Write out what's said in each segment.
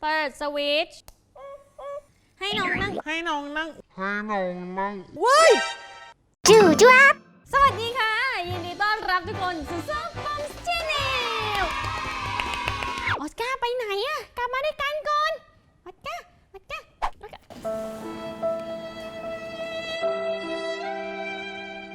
เปิดสวิตช์ให้น้องนั่งให้น้องนั่งให้น้องนั่งว้ายจู่จ้วบสวัสดีค่ะ ยินดีต้อนรับทุกคนสู่ซอฟต์บอมส c h น n ลออสการ์ไปไหนอะกลับมาด้วยกันก่อนออสการ์ออสการ์ออสการ์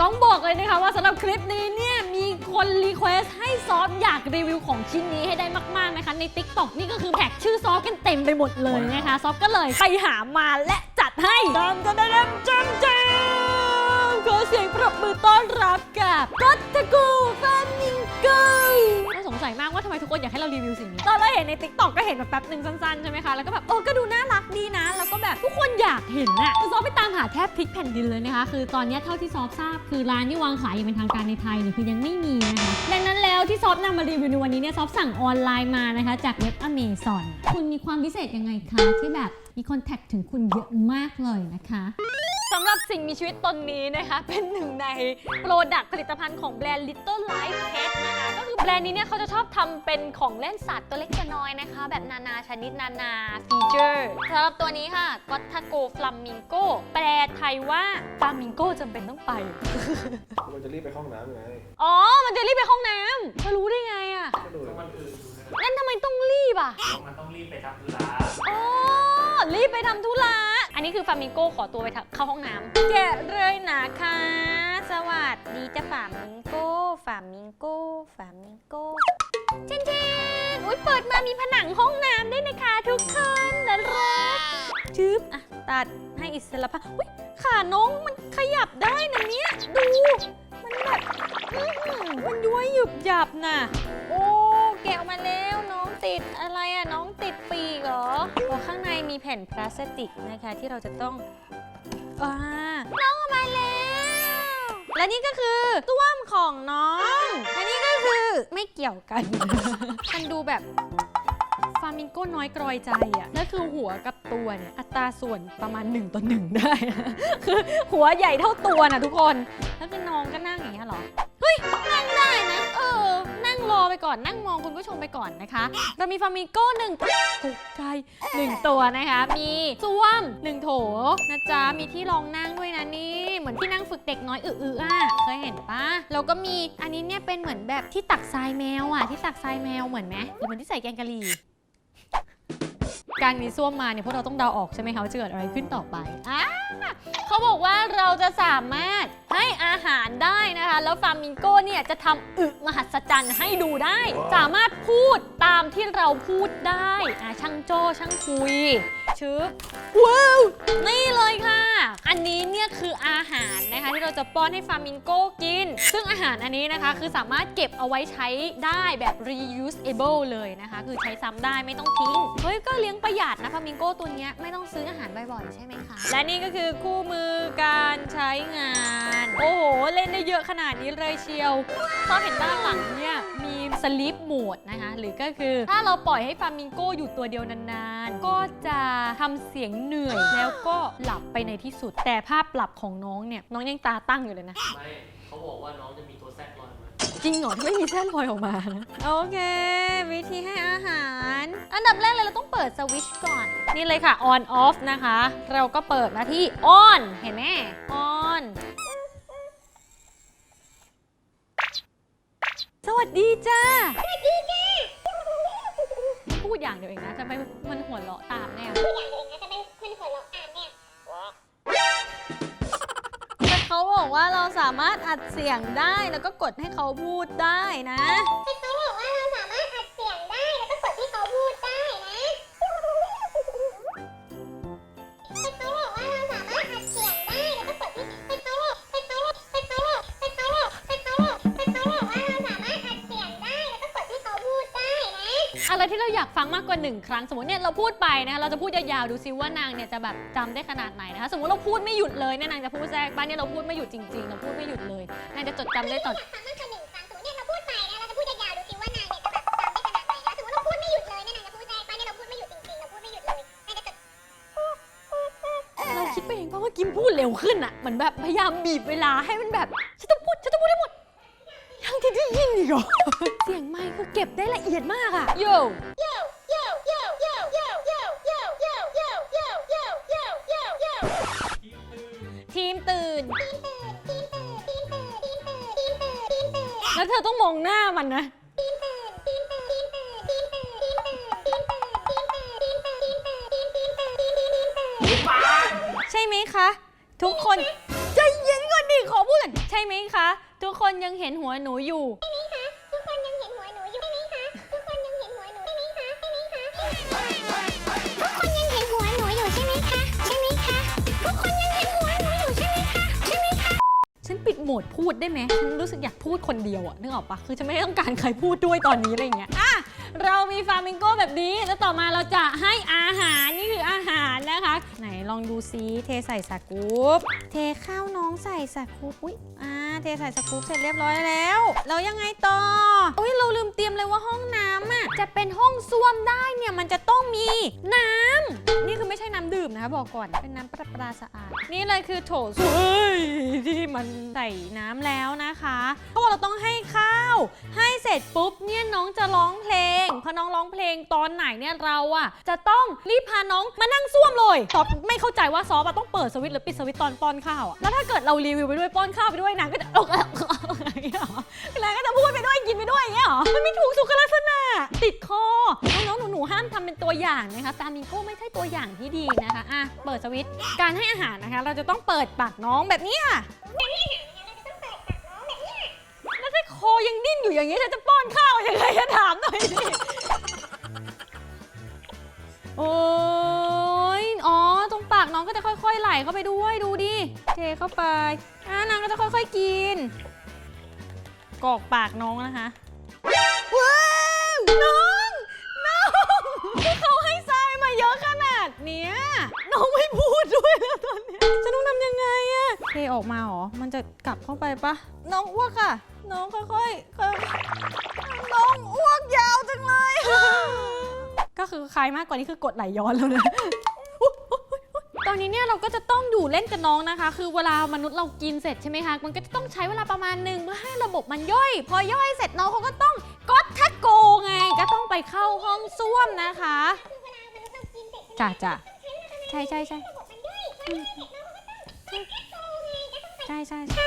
ต้องบอกเลยนะคะว่าสำหรับคลิปนี้เนี่ยมี คนรีเควสให้ซอฟอยากรีวิวของชิ้นนี้ให้ได้มากๆนะคะ ใน t ิ k t o k นี่ก็คือแท็กชื่อซอฟกันเต็มไปหมดเลยนะคะ ซอฟก็เลยไปหามาและจัดให้ตามจะได้จำจขอเสียงปรบมือต้อนรับกับก็ตตะกูฟามิงโก น่าสงสัยมากว่าทำไมทุกคนอยากให้เรารีวิวสิ่งนี้ตอนเราเห็นใน t ิ k t o k ก็เห็นแบบแป๊บหนึ่งสั้นๆใช่ไหมคะแล้วก็แบบเออก็ดูน่ารักดีนะ แล้วก็แบบทุกคนอยากเห็นน่ะคือซอฟไปตามหาแทบพลิกแผ่นดินเลยนะคะ คือตอนนี้เท่าที่ซอฟทราบคือร้านที่วางขายอย่างเป็นทางการในไทยเนี่ยคือยังไม่มีนะคะดังนั้นแล้วที่ซอฟนำมารีวิวในวันนี้เนี่ยซอฟสั่งออนไลน์มานะคะ จากเว็บอเมซอนคุณมีความพิเศษยังไงคะที่แบบมีคนแท็กถึงคุณเยอะมากเลยนะคะำหรับสิ่งมีชีวิตตนนี้นะคะ เป็นหนึ่งในโปรดักต์ผลิตภัณฑ์ของแบรนด์ Little Life Pet นะคะ ก็คือแบรนด์นี้เนี่ยเขาจะชอบทำเป็นของเล่นสัตว์ตัวเล็กตัวน้อยนะคะ แบบนานาชนิดนานาฟีเจอร์สำหรับตัวนี้ค่ะก็ทาโกฟลัมมิงโกแปลไทยว่าฟลามิงโกจำเป็นต้องไป มันจะรีบไปเข้าห้องน้ำไงอ๋อ มันจะรีบไปห้องน้ำเธอรู้ได้ไงอะก็ดูมันอื่นอยู่นะนั่นทำไมต้องรีบอะมันต้องรีบไปทำธุระอ๋อรีบไปทำธุระ อันนี้คือฟามิงโกขอตัวไปเข้าห้องน้ำแกะเลยนะคะ สวัสดีจ้าฟามิงโกฟามิงโกฟามิงโกเจนเจนอุ้ยเปิดมามีผนังห้องน้ำด้วยนะคะทุกคนนะรักจึ๊บอะตัดให้อิสระภาพอุ้ยขาน้องมันขยับได้นะเนี่ยดู มันแบบมันย้วยหยุบหยับน่ะโอ้แกะ ออกมาแล้วน้องติดอะไรอะน้องติดปีกเหรอโอ้ข้างในมีแผ่นพลาสติกนะคะ ที่เราจะต้องอ่าน้องออกมาแล้ว และนี่ก็คือต้วมของน้องและนี่ก็คือไม่เกี่ยวกัน มันดูแบบฟามิงโก้น้อยกรอยใจอะแล้วคือหัวกับตัวเนี่ยอัตราส่วนประมาณ1ต่อ1ได้ คือหัวใหญ่เท่าตัวนะทุกคน แล้วคือน้องก็นั่งอย่างเงี้ยเหรอ ก่อนนั่งมองคุณผู้ชมไปก่อนนะคะ เรามีฟามิงโก้หนึ่งตกใจหนึ่งตัวนะคะ มีส้วมหนึ่งโถนะจ๊ะมีที่รองนั่งด้วยนะนี่เหมือนที่นั่งฝึกเด็กน้อยอือๆอะเคยเห็นปะแล้วก็มีอันนี้เนี่ยเป็นเหมือนแบบที่ตักทรายแมวอะที่ตักทรายแมวเหมือนไหมหรือเหมือนที่ใส่แกงกะหรี่ การมีส้วมมาเนี่ยพวกเราต้องเดาออกใช่ไหมคะว่าจะเกิดอะไรขึ้นต่อไปอ่าเขาบอกว่าเราจะสามารถให้อาหารได้นะคะ แล้วฟามิงโก้เนี่ยจะทำอึมหัศจรรย์ให้ดูได้ สามารถพูดตามที่เราพูดได้อะช่างโจ้ช่างคุยชึบว้าวนี่เลยค่ะ อันนี้เนี่ยคืออาหารนะคะ ที่เราจะป้อนให้ฟามิงโก้กิน ซึ่งอาหารอันนี้นะคะคือสามารถเก็บเอาไว้ใช้ได้แบบ reusable เลยนะคะ คือใช้ซ้ำได้ไม่ต้องทิ้ง เฮ้ย ก็เลี้ยงประหยัดนะฟามิงโก้ตัวเนี้ยไม่ต้องซื้ออาหารบ่อยๆ ใช่ไหมคะ และนี่ก็คือคู่มือการใช้งาน โอ้โห เล่นได้เยอะขนาดนี้เลยเชียวพอเห็นด้านหลังเนี่ยมีสลิปโหมดนะคะ หรือก็คือถ้าเราปล่อยให้ฟามิงโก้อยู่ตัวเดียวนานๆ ก็จะทำเสียงเหนื่อยแล้วก็หลับไปในที่สุด แต่ภาพหลับของน้องเนี่ยน้องยังตาตั้งอยู่เลยนะ ไม่เขาบอกว่าน้องจะมีตัวแทรกลอยมาจริงเหรอที่ไม่มีเส้นลอยออกมานะโอเค วิธีให้อาหาร อันดับแรกเลยเราต้องเปิดสวิตช์ก่อน นี่เลยค่ะ on off นะคะ เราก็เปิดมาที่ on เห็นไหม on สวัสดีจ้า สวัสดีจ้า พูดอย่างเดียวเองนะทำไมมันหัวเราะตามแน่แต่เขา บอกว่าเราสามารถอัดเสียงได้แล้วก็กดให้เขาพูดได้นะ พี่เร อะไรที่เราอยากฟังมากกว่าหนึ่งครั้ง สมมติเนี่ยเราพูดไปนะคะเราจะพูดยาวๆดูซิว่านางเนี่ยจะแบบจำได้ขนาดไหนนะคะสมมติเราพูดไม่หยุดเลยเนี่ยนางจะพูดแทรกบ้านเนี่ยเราพูดไม่หยุดจริงๆเราพูดไม่หยุดเลยนางจะจดจำได้ตอนอยากฟังมากกว่าหนึ่งครั้งสมมติเนี่ยเราพูดไปนะเราจะพูดยาวๆดูสิว่านางเนี่ยจะแบบจำได้ขนาดไหนนะสมมติเราพูดไม่หยุดเลยเนี่ยนางจะพูดแทรกไปเนี่ยเราพูดไม่หยุดจริงๆเราพูดไม่หยุดเลยนางจะจดเราคิดไปเองเพราะว่ากิมพูดเร็วขึ้นอะเหมือนแบบพยายามบีบเวลาให้มันแบบฉันต้องพูดฉันต้องพูดให้หมดยังที่ได้ยินอีกเหรอเสียงไมค์คือเก็บได้ละเอียดมากอะโยโยโยโยโยโยโย ทีมตื่น แล้วเธอต้องมองหน้ามันนะ ใช่ไหมคะ ทุกคนใจเย็นก่อนดิขอพูดก่อนใช่ไหมคะ ทุกคนยังเห็นหัวหนูอยู่ พูดได้ไหมฉันรู้สึกอยากพูดคนเดียวอะนึกออกปะคือฉันไม่ต้องการใครพูดด้วยตอนนี้อะไรเงี้ยอะ เรามีฟามิงโก้แบบนี้ แล้วต่อมาเราจะให้อาหารนี่คืออาหารนะคะ ไหนลองดูซิเทใส่สกู๊ปเทข้าวน้องใส่สกู๊ปอุ้ยอ่าเทใส่สกู๊ปเสร็จเรียบร้อยแล้วแล้วยังไงต่ออุ้ยเราลืมเตรียมเลยว่าห้องน้ำอะจะเป็นห้องส้วมได้เนี่ยมันจะต้องมีน้ำนี่คือไม่ใช่น้ำดื่มนะคะบอกก่อนเป็นน้ำประปาสะอาด นี่เลยคือโถส้วมที่มันใส่น้ำแล้วนะคะเพราะว่าเราต้องให้ข้าว ให้เสร็จปุ๊บเนี่ยน้องจะร้องเพลง พอน้องร้องเพลงตอนไหนเนี่ยเราอะจะต้องรีบพาน้องมานั่งส้วมเลยซอฟไม่เข้าใจว่าซอฟอะต้องเปิดสวิตช์หรือปิดสวิตช์ตอนป้อนข้าวอะแล้วถ้าเกิดเรารีวิวไปด้วยป้อนข้าวไปด้วยนางก็จะอย่างเงี้ยเหรอนางก็จะพูดไปด้วยกินไปด้วยอย่างเงี้ยหรอมันไม่ถูกสุขลักษณะ ติดคอน้องๆหนูๆห้ามทำเป็นตัวอย่างนะคะฟามิงโก้ไม่ใช่ตัวอย่างที่ดีนะคะอะเปิดสวิตช์การให้อาหารนะคะ เราจะต้องเปิดปากน้องแบบนี้ค่ะแล้วถ้าคอยังดิ้นอยู่อย่างนี้ฉันจะ อนข้าวยังไงจะถามหน่อยดิโอ้ยอ๋อ ตรงปากน้องก็จะค่อยๆไหลเข้าไปด้วยดูดิ เทเข้าไปอ่านางก็จะค่อยๆกิน กอกปากน้องนะคะ ว้าวน้อง น้องที่เขาให้ทรายมาเยอะขนาดเนี้ย น้องไม่พูดด้วยแล้วตอนเนี้ยฉันต้องทำยังไงอะเทออกมาเหรอ มันจะกลับเข้าไปปะ น้องอ้วกค่ะน้องค่อยๆค่อย องอ้วกยาวจังเลย ก็คือคลายมากกว่านี้คือกดไหลย้อนแล้วนะ ตอนนี้เนี่ยเราก็จะต้องอยู่เล่นกับน้องนะคะ คือเวลามนุษย์เรากินเสร็จใช่ไหมคะ มันก็จะต้องใช้เวลาประมาณหนึ่งเพื่อให้ระบบมันย่อย พอย่อยเสร็จน้องเขาก็ต้องก๊อตทักโกไง ก็ต้องไปเข้าห้องส้วมนะคะจ้ะจ้ะใช่ใช่ใช่ใช่ใช่ใช่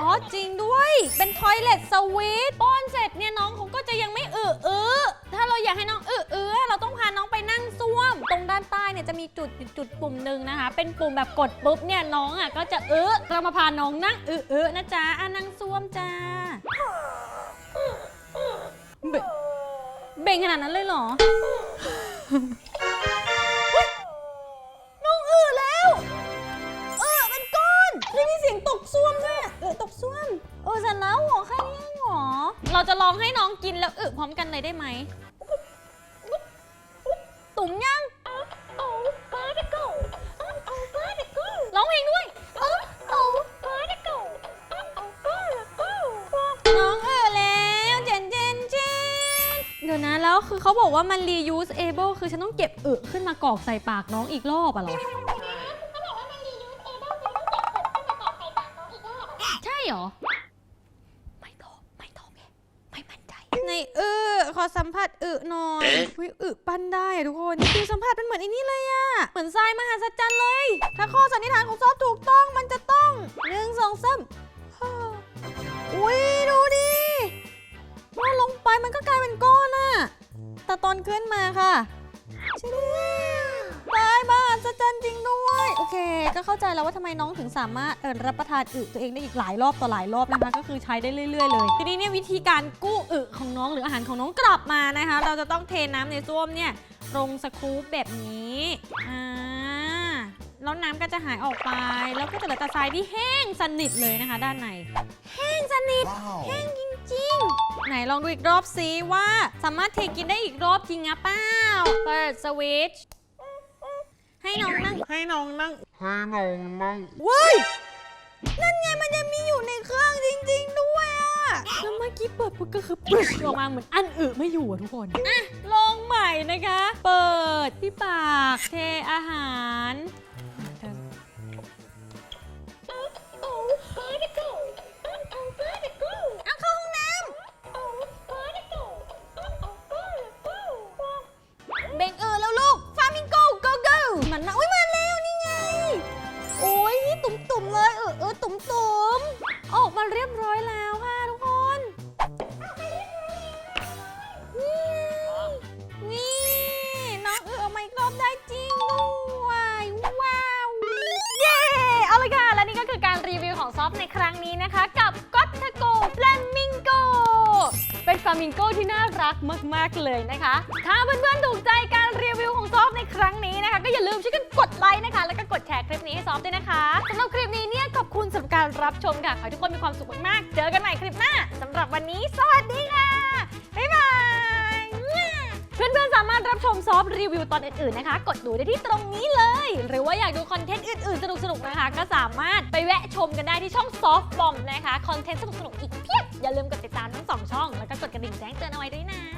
อ๋อจริงด้วย เป็นทอยเลทสวิตป้อนเสร็จเนี่ยน้องเขาก็จะยังไม่อึเอื้อถ้าเราอยากให้น้องอึเอื้อเราต้องพาน้องไปนั่งส้วม ตรงด้านใต้เนี่ยจะมีจุดจุดปุ่มหนึ่งนะคะ เป็นปุ่มแบบกดปุ๊บเนี่ยน้องอะก็จะอื้อเรามาพาน้องนั่งอึเอื้อนะจ๊ะอะนั่งส้วมจ้าเบ่งเบ่งขนาดนั้นเลยเหรอ เออเสร็จแล้วเหรอแค่นี้เองเหรอ เราจะลองให้น้องกินแล้วอึพร้อมกันเลยได้ไหม ตุ่มยังร้องเพลงด้วย น้องเออแล้วเจนเจนเจนเดี๋ยวนะแล้วคือเขาบอกว่ามัน reusable คือฉันต้องเก็บอึขึ้นมากรอกใส่ปากน้องอีกรอบอะเหรอ ใช่เหรอ ไม่ตอบไม่ตอบไงไม่มั่นใจ ในอึขอ สัมผัสอึหน่อยวิอึปั้นได้อะทุกคนคือสัมผัสเป็นเหมือนไอ้นี่เลยอะเหมือนทรายมหัศจรรย์เลย ถ้าข้อสันนิษฐานของซอฟถูกต้องมันจะต้องหนึ่งสองสามฮ่าอุ้ยดูดิว่าลงไปมันก็กลายเป็นก้อนอะแต่ตอนขึ้นมาค่ะใช่ต ก็เข้าใจแล้วว่าทำไมน้องถึงสามารถเออรับประทานอึตัวเองได้อีกหลายรอบต่อหลายรอบนะคะก็คือใช้ได้เรื่อยๆเลยทีนี้เนี่ยวิธีการกู้อึของน้องหรืออาหารของน้องกลับมานะคะ เราจะต้องเทน้ำในส้วมเนี่ยลงสกู๊ปแบบนี้อ่าแล้วน้ำก็จะหายออกไป แล้วก็จะเหลือแต่ทรายที่แห้งสนิทเลยนะคะ ด้านในแห้งสนิทแห้งจริงๆไหนลองดูอีกรอบซิว่าสามารถเทกินได้อีกรอบจริงอะเปล่าเปิดสวิตช์ ให้น้องนั่งให้น้องนั่งให้น้องนั่งเว้ยนั่นไงมันยังมีอยู่ในเครื่องจริง ๆ ด้วยอะแล้วเมื่อกี้เปิดปุ๊บก็คือปึ๊ชออกมาเหมือนอันอึไม่อยู่อะทุกคนอะลองใหม่นะคะ เปิดที่ปากเทอาหาร เรียบร้อยแล้ว ฟลามิงโกที่น่ารักมากๆเลยนะคะ ถ้าเพื่อนๆถูกใจการรีวิวของซอฟในครั้งนี้นะคะ ก็อย่าลืมช่วยกันกดไลค์นะคะ แล้วก็กดแชร์คลิปนี้ให้ซอฟด้วยนะคะสำหรับคลิปนี้เนี่ยขอบคุณสำหรับการรับชมค่ะขอให้ทุกคนมีความสุขมากๆ เจอกันใหม่คลิปหน้าสำหรับวันนี้ สวัสดีค่ะบ๊ายบาย รับชมซอฟต์รีวิวตอนอื่นๆนะคะ กดดูได้ที่ตรงนี้เลย หรือว่าอยากดูคอนเทนต์อื่นๆ สนุกๆนะคะ ก็สามารถไปแวะชมกันได้ที่ช่องซอฟบอมนะคะ คอนเทนต์สนุกๆอีกเพียบอย่าลืมกดติดตามทั้งสองช่อง แล้วก็กดกระดิ่งแจ้งเตือนเอาไว้ด้วยนะ